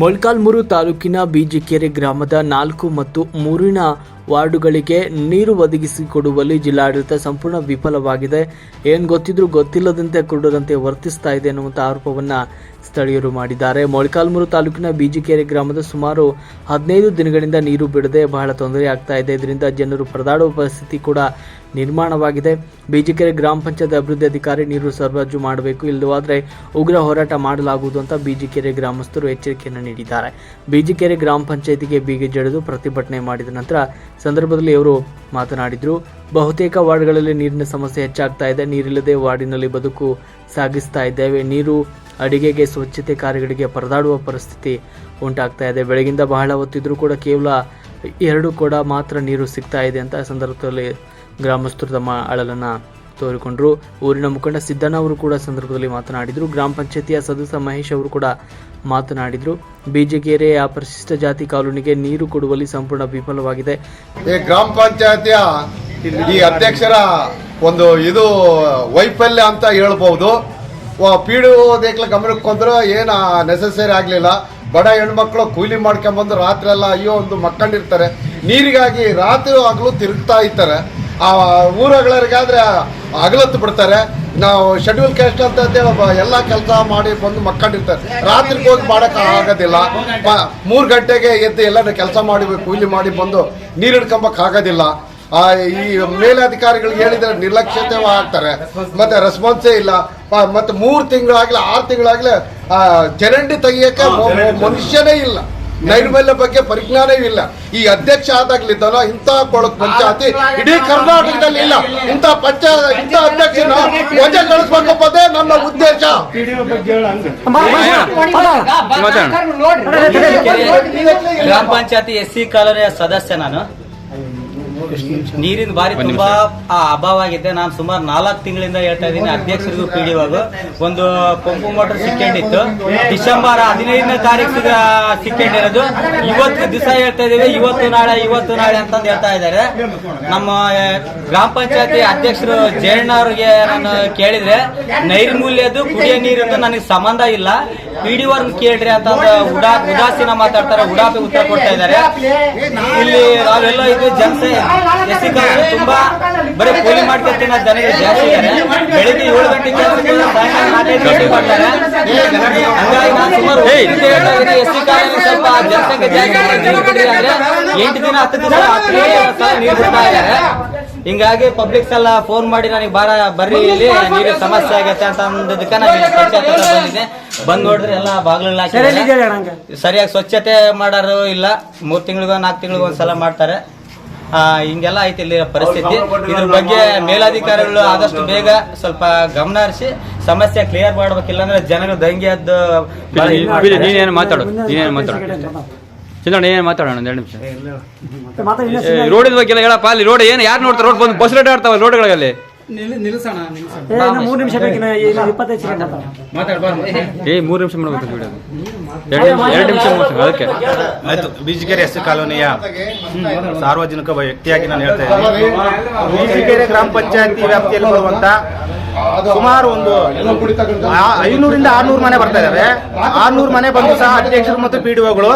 ಮೊಳಕಾಲ್ಮೂರು ತಾಲೂಕಿನ ಬಿಜಿಕೆರೆ ಗ್ರಾಮದ ನಾಲ್ಕು ಮತ್ತು ಮೂರಿನ ವಾರ್ಡುಗಳಿಗೆ ನೀರು ಒದಗಿಸಿಕೊಡುವಲ್ಲಿ ಜಿಲ್ಲಾಡಳಿತ ಸಂಪೂರ್ಣ ವಿಫಲವಾಗಿದೆ. ಏನು ಗೊತ್ತಿದ್ರೂ ಗೊತ್ತಿಲ್ಲದಂತೆ ಕುರುಡರಂತೆ ವರ್ತಿಸ್ತಾ ಇದೆ ಎನ್ನುವಂಥ ಆರೋಪವನ್ನು ಸ್ಥಳೀಯರು ಮಾಡಿದ್ದಾರೆ. ಮೊಳಕಾಲ್ಮೂರು ತಾಲೂಕಿನ ಬಿಜಿಕೆರೆ ಗ್ರಾಮದ ಸುಮಾರು ಹದಿನೈದು ದಿನಗಳಿಂದ ನೀರು ಬಿಡದೆ ಬಹಳ ತೊಂದರೆ ಆಗ್ತಾ ಇದೆ. ಇದರಿಂದ ಜನರು ಪರದಾಡುವ ಪರಿಸ್ಥಿತಿ ಕೂಡ ನಿರ್ಮಾಣವಾಗಿದೆ. ಬಿಜಿಕೆರೆ ಗ್ರಾಮ ಪಂಚಾಯತ್ ಅಭಿವೃದ್ಧಿ ಅಧಿಕಾರಿ ನೀರು ಸರಬರಾಜು ಮಾಡಬೇಕು. ಇಲ್ಲವಾದರೆ ಉಗ್ರ ಹೋರಾಟ ಮಾಡಲಾಗುವುದು ಅಂತ ಬಿಜಿಕೆರೆ ಗ್ರಾಮಸ್ಥರು ಎಚ್ಚರಿಕೆಯನ್ನು ನೀಡಿದ್ದಾರೆ. ಬಿಜಿಕೆರೆ ಗ್ರಾಮ ಪಂಚಾಯತಿಗೆ ಬೀಗ ಜಡಿದು ಪ್ರತಿಭಟನೆ ಮಾಡಿದ ನಂತರ ಸಂದರ್ಭದಲ್ಲಿ ಅವರು ಮಾತನಾಡಿದರು, ಬಹುತೇಕ ವಾರ್ಡ್ಗಳಲ್ಲಿ ನೀರಿನ ಸಮಸ್ಯೆ ಹೆಚ್ಚಾಗ್ತಾ ಇದೆ. ನೀರಿಲ್ಲದೆ ವಾರ್ಡಿನಲ್ಲಿ ಬದುಕು ಸಾಗಿಸ್ತಾ ಇದ್ದೇವೆ. ನೀರು ಅಡಿಗೆಗೆ ಸ್ವಚ್ಛತೆ ಕಾರ್ಯಗಳಿಗೆ ಪರದಾಡುವ ಪರಿಸ್ಥಿತಿ ಉಂಟಾಗ್ತಾ ಇದೆ. ಬೆಳಗಿಂದ ಬಹಳ ಹೊತ್ತಿದ್ರೂ ಕೂಡ ಕೇವಲ ಎರಡು ಕೂಡ ಮಾತ್ರ ನೀರು ಸಿಗ್ತಾ ಇದೆ ಅಂತ ಸಂದರ್ಭದಲ್ಲಿ ಗ್ರಾಮಸ್ಥರು ತಮ್ಮ ಅಳಲನ್ನು ತೋರಿಕೊಂಡರು. ಊರಿನ ಮುಖಂಡ ಸಿದ್ದಣ್ಣ ಅವರು ಕೂಡ ಸಂದರ್ಭದಲ್ಲಿ ಮಾತನಾಡಿದರು. ಗ್ರಾಮ ಪಂಚಾಯತಿಯ ಸದಸ್ಯ ಮಹೇಶ್ ಅವರು ಕೂಡ ಮಾತನಾಡಿದರು. ಬೀಜಗೆರೆ ಆ ಪರಿಶಿಷ್ಟ ಜಾತಿ ಕಾಲೋನಿಗೆ ನೀರು ಕೊಡುವಲ್ಲಿ ಸಂಪೂರ್ಣ ವಿಫಲವಾಗಿದೆ. ಗ್ರಾಮ ಪಂಚಾಯತಿಯ ಈ ಅಧ್ಯಕ್ಷರ ಒಂದು ಇದು ವೈಫಲ್ಯ ಅಂತ ಹೇಳ್ಬಹುದು ಪೀಡು ಒ ಗಮನಕ್ಕೆ ಬಂದ್ರೆ ಏನು ನೆಸೆಸರಿ ಆಗಲಿಲ್ಲ. ಬಡ ಹೆಣ್ಮಕ್ಳು ಕೂಲಿ ಮಾಡ್ಕೊಂಬಂದು ರಾತ್ರಿ ಎಲ್ಲ ಅಯ್ಯೋ ಒಂದು ಮಕ್ಕಂಡಿರ್ತಾರೆ ನೀರಿಗಾಗಿ ರಾತ್ರಿ ಆಗಲೂ ತಿರುಗ್ತಾ ಇರ್ತಾರೆ. ಆ ಊರಗಳಿಗಾದ್ರೆ ಅಗಲತ್ತು ಬಿಡ್ತಾರೆ. ನಾವು ಶೆಡ್ಯೂಲ್ ಕ್ಯಾಸ್ಟ್ ಅಂತ ಅಂತೇಳಿ ಬ- ಎಲ್ಲ ಕೆಲಸ ಮಾಡಿ ಬಂದು ಮಕ್ಕಂಡಿರ್ತಾರೆ. ರಾತ್ರಿಗೆ ಹೋಗಿ ಮಾಡಕ್ಕೆ ಆಗೋದಿಲ್ಲ. ಮೂರು ಗಂಟೆಗೆ ಎದ್ದು ಎಲ್ಲ ಕೆಲಸ ಮಾಡಿ ಕೂಲಿ ಮಾಡಿ ಬಂದು ನೀರು ಹಿಡ್ಕೊಂಬಕ್ ಆಗೋದಿಲ್ಲ. ಆ, ಈ ಮೇಲಾಧಿಕಾರಿಗಳಿಗೆ ಹೇಳಿದ್ರೆ ನಿರ್ಲಕ್ಷ್ಯತೆ ಆಗ್ತಾರೆ. ಮತ್ತೆ ರೆಸ್ಪಾನ್ಸೇ ಇಲ್ಲ. ಮತ್ತೆ ಮೂರು ತಿಂಗಳಾಗ್ಲಿ ಆರು ತಿಂಗಳಾಗ್ಲಿ ಚರಂಡಿ ಮ- ಮನುಷ್ಯನೇ ಇಲ್ಲ. ನೈರ್ಮಲ್ಯ ಬಗ್ಗೆ ಪರಿಜ್ಞಾನ ಇಲ್ಲ. ಈ ಅಧ್ಯಕ್ಷ ಆದಾಗ್ಲಿದ್ದಲ್ಲ ಇಂಥ ಕೊಳಕ್ ಪಂಚಾಯತಿ, ಇಡೀ ಕರ್ನಾಟಕದಲ್ಲಿ ಇಲ್ಲ. ಇಂಥ ಪಂಚಾಯತ್, ಇಂಥ ಅಧ್ಯಕ್ಷನ ವಜೆ ಕಳಿಸ್ಬೇಕಪ್ಪದೇ ನನ್ನ ಉದ್ದೇಶ. ಗ್ರಾಮ ಪಂಚಾಯತಿ ಎಸ್ ಸಿ ಕಾಲೋನಿಯ ಸದಸ್ಯ ನಾನು. ನೀರಿನ ಬಾರಿ ತುಂಬಾ ಆ, ಅಭಾವ ಆಗಿದೆ. ನಾನು ಸುಮಾರು ನಾಲ್ಕು ತಿಂಗಳಿಂದ ಹೇಳ್ತಾ ಇದ್ದೀನಿ. ಅಧ್ಯಕ್ಷರಿಗೂ ಪಿ ಡಿ ಒಂದು ಪಂಪು ಮೋಟರ್ ಸಿಕ್ಕೊಂಡಿತ್ತು. ಡಿಸೆಂಬರ್ ಹದಿನೈದನೇ ತಾರೀಕು ಸಿಕ್ಕೊಂಡಿರೋದು. ಇವತ್ತು ದಿವಸ ಹೇಳ್ತಾ ಇದೀವಿ ಇವತ್ತು ನಾಳೆ ಇವತ್ತು ನಾಳೆ ಅಂತಂದು ಹೇಳ್ತಾ ಇದ್ದಾರೆ. ನಮ್ಮ ಗ್ರಾಮ ಪಂಚಾಯತಿ ಅಧ್ಯಕ್ಷರು ಜಯಣ್ಣ ಅವ್ರಿಗೆ ನಾನು ಕೇಳಿದ್ರೆ ನೈರ್ಮೂಲ್ಯದ್ದು ಕುಡಿಯೋ ನೀರಿಂದ ನನಗೆ ಸಂಬಂಧ ಇಲ್ಲ. ಪಿ ಡಿ ಕೇಳ್ರಿ ಅಂತ ಉಡಾ ಉದಾಸೀನ ಮಾತಾಡ್ತಾರೆ. ಉಡಾಪಿ ಉತ್ತರ ಕೊಡ್ತಾ ಇದ್ದಾರೆ. ಇಲ್ಲಿ ನಾವೆಲ್ಲ ಇದು ಜನಸೆ ತುಂಬಾ ಬರೀ ಕೂಲಿ ಜಾಸ್ತಿ ಇದ್ದಾರೆ ಬೆಳಿಗ್ಗೆ ಏಳು ಗಂಟೆ ಕೆಲಸಕ್ಕೆ ಸಾಯಂಕಾಲ ನಾಲ್ಕೈದು ಗಂಟೆ ಮಾಡ್ತಾರೆ ಹಂಗಾಗಿ ನಾನು ಸುಮಾರು ಸ್ವಲ್ಪ ಜನಸಂಖ್ಯೆ ಜಾಸ್ತಿ ಇದೆ, ನೀರು ಬಿಡ್ರಿ ಅಂದ್ರೆ ಎಂಟು ದಿನ ಹತ್ತು ದಿನ ನೀರು ಬಿಡ್ತಾ ಇದ್ದಾರೆ ಹಿಂಗಾಗಿ ಪಬ್ಲಿಕ್ಸ್ ಎಲ್ಲ ಫೋನ್ ಮಾಡಿ ನನಗೆ ಬಾರ ಬರ್ರಿ ಇಲ್ಲಿ ನೀರು ಸಮಸ್ಯೆ ಆಗೈತೆ ಅಂತ ಅಂದದಕ್ಕೆ ನಾನು ಸ್ವಚ್ಛತೆ ಬಂದಿದ್ದೆ ಬಂದ್ ನೋಡಿದ್ರೆ ಎಲ್ಲ ಬಾಗಿಲು ಸರಿಯಾಗಿ ಸ್ವಚ್ಛತೆ ಮಾಡೋರು ಇಲ್ಲ ಮೂರ್ ತಿಂಗಳಿಗೋ ನಾಲ್ಕು ತಿಂಗಳಿಗೋ ಒಂದ್ಸಲ ಮಾಡ್ತಾರೆ ಹಿಂಗೆಲ್ಲ ಐತಿ ಇಲ್ಲಿ ಪರಿಸ್ಥಿತಿ. ಇದ್ರ ಬಗ್ಗೆ ಮೇಲಾಧಿಕಾರಿಗಳು ಆದಷ್ಟು ಬೇಗ ಸ್ವಲ್ಪ ಗಮನ ಹರಿಸಿ ಸಮಸ್ಯೆ ಕ್ಲಿಯರ್ ಮಾಡ್ಬೇಕಿಲ್ಲ ಅಂದ್ರೆ ಜನರು ದಂಗೆ ಎದ್ದು ಬಹಳ ಇದ್ ಮಾಡ್ತಾರೆ. ನೀನೇನು ಮಾತಾಡು ನೀನೇನು ಮಾತಾಡು. ಚಂದ್ರಣ್ಣ ಏನು ಮಾತಾಡೋಣ ಒಂದು ಎರಡು ನಿಮಿಷ. ರೋಡಿನ ಬಗ್ಗೆ ಎಲ್ಲ ಹೇಳಪ್ಪ ಅಲ್ಲಿ ರೋಡ್ ಏನು ಯಾರು ನೋಡ್ತಾರೆ? ರೋಡ್ ಬಂದು ಬಸ್ ರೇಟ್ ಆಡ್ತಾವ ರೋಡ್ಗಳಲ್ಲಿ. ಮೂರು ನಿಮಿಷ ಬೇಕಿನ ಇಪ್ಪತ್ತೈದು ಸೆಕೆಂಡ್ ಮಾತಾಡ ಏ ಮೂರು ನಿಮಿಷ ಮಾಡ್ಬೇಕು ವಿಡಿಯೋ ಎರಡು ನಿಮಿಷ ಅದಕ್ಕೆ. ಆಯ್ತು ಬೀಜಗೆರೆ ಎಸ್ ಕಾಲೋನಿಯ ಸಾರ್ವಜನಿಕ ವ್ಯಕ್ತಿಯಾಗಿ ನಾನು ಹೇಳ್ತಾ ಇದ್ದೀನಿ. ಬೀಜಗೆರೆ ಗ್ರಾಮ ಪಂಚಾಯತಿ ವ್ಯಾಪ್ತಿಯಲ್ಲಿ ಬರುವಂತ ಸುಮಾರು ಒಂದು ಐನೂರಿಂದ ಆರ್ನೂರು ಮನೆ ಬರ್ತಾ ಇದಾವೆ. ಆರ್ನೂರು ಮನೆ ಬಂದು ಸಹ ಅಧ್ಯಕ್ಷರು ಮತ್ತು ಪಿಡಿಒಗಳು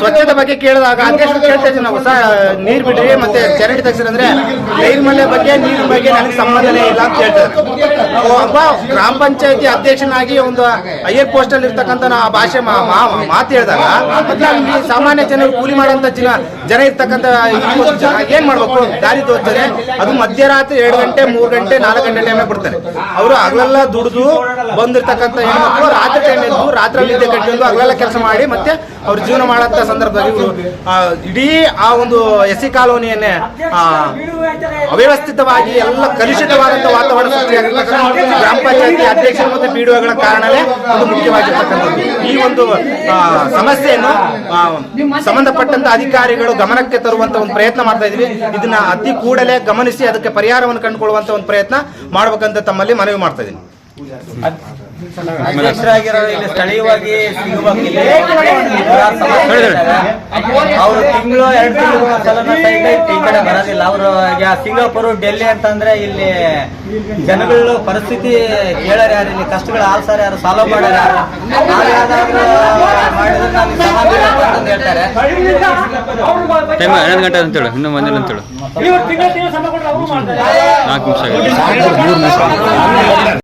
ಸ್ವಚ್ಛತೆ ಬಗ್ಗೆ ಕೇಳಿದಾಗ, ಅಧ್ಯಕ್ಷರು ಕೇಳ್ತಾ ಇದ್ದೀವಿ ನಾವು. ಸಹ ನೀರು ಬಿಡ್ರಿ ಮತ್ತೆ ಚರಂಡಿ ತೆಗ್ಸಿರಿ ಅಂದ್ರೆ ಮನೆ ಬಗ್ಗೆ ನೀರಿನ ಬಗ್ಗೆ ನನಗೆ ಸಂಬಂಧನೇ ಇಲ್ಲ ಅಂತ ಹೇಳ್ತಾರೆ. ಒಬ್ಬ ಗ್ರಾಮ ಪಂಚಾಯತಿ ಅಧ್ಯಕ್ಷನಾಗಿ ಒಂದು ಹೈಯರ್ ಪೋಸ್ಟ್ ಅಲ್ಲಿ ಇರ್ತಕ್ಕಂಥ ಆ ಭಾಷೆ ಮಾತು ಹೇಳಿದಾಗ, ಸಾಮಾನ್ಯ ಜನರು ಕೂಲಿ ಮಾಡುವಂತ ಜನ ಜನ ಇರ್ತಕ್ಕಂಥ ಏನ್ ಮಾಡ್ಬೇಕು? ದಾರಿ ತೋರ್ತಾರೆ ಅದು ಮಧ್ಯರಾತ್ರಿ ಎರಡು ಗಂಟೆ, ಮೂರು ಗಂಟೆ, ನಾಲ್ಕು ಗಂಟೆ ಟೈಮ್ ಬಿಡ್ತಾರೆ ಅವರು ಹಗಲೆಲ್ಲ ದುಡಿದು ಬಂದಿರ್ತಕ್ಕಂಥ ಹೆಣ್ಮಕ್ಳು ರಾತ್ರಿ ಟೈಮ್ ರಾತ್ರಿ ನಿದ್ದೆ ಕಟ್ಟಿಕೊಂಡು ಹಗಲೆಲ್ಲ ಕೆಲಸ ಮಾಡಿ ಮತ್ತೆ ಅವ್ರ ಜೀವನ ಮಾಡಂತ ಸಂದರ್ಭದಲ್ಲಿ ಇವರು ಇಡೀ ಆ ಒಂದು ಎಸಿ ಕಾಲೋನಿಯನ್ನೇ ಅವ್ಯವಸ್ಥಿತವಾಗಿ ಎಲ್ಲ ಕಲುಷಿತವಾದಂತ ವಾತಾವರಣ ಗ್ರಾಮ ಪಂಚಾಯತಿ ಅಧ್ಯಕ್ಷರು ಮತ್ತು ಪಿ ಗಳ ಕಾರಣವೇ ಅದು ಮುಖ್ಯವಾಗಿರ್ತಕ್ಕಂಥದ್ದು. ಈ ಒಂದು ಸಮಸ್ಯೆಯನ್ನು ಸಂಬಂಧಪಟ್ಟಂತ ಅಧಿಕಾರಿಗಳು ಗಮನಕ್ಕೆ ತರುವಂತ ಒಂದು ಪ್ರಯತ್ನ ಮಾಡ್ತಾ ಇದೀವಿ ಇದನ್ನ ಅತಿ ಕೂಡಲೇ ಗಮನಿಸಿ ಅದಕ್ಕೆ ಪರಿಹಾರವನ್ನು ಕಂಡುಕೊಳ್ಳುವಂತ ಒಂದು ಪ್ರಯತ್ನ ಮಾಡ್ಬೇಕಂತ ತಮ್ಮಲ್ಲಿ ಮನವಿ ಮಾಡ್ತಾ ಇದೀನಿ ಅಧ್ಯಕ್ಷರಾಗಿರೋ ಇಲ್ಲಿ ಸ್ಥಳೀಯವಾಗಿ. ಅವರು ತಿಂಗಳು ಎರಡು ತಿಂಗಳು ಈ ಕಡೆ ಬರೋದಿಲ್ಲ. ಅವರು ಈಗ ಸಿಂಗಾಪುರ್ ಡೆಲ್ಲಿ ಅಂತಂದ್ರೆ ಇಲ್ಲಿ ಜನಗಳು ಪರಿಸ್ಥಿತಿ ಕೇಳೋರು ಯಾರು ಇಲ್ಲಿ? ಕಷ್ಟಗಳು ಆಲ್ಸಾರ ಯಾರು? ಸಾಲ್ವ್ ಮಾಡ್ಯಾರ ಯಾರು? ನಾವ್ ಯಾವ್ದಾದ್ರು ಮಾಡಿದ್ರೆ ಸಮಾಧಾನ ಅಂತ ಹೇಳ್ತಾರೆ. ಟೈಮ್ ಹನ್ನೊಂದು ಗಂಟೆ ಅಂತೇಳು ಇನ್ನೂ ಬಂದಿಲ್ಲ ನಾಲ್ಕು ನಿಮಿಷ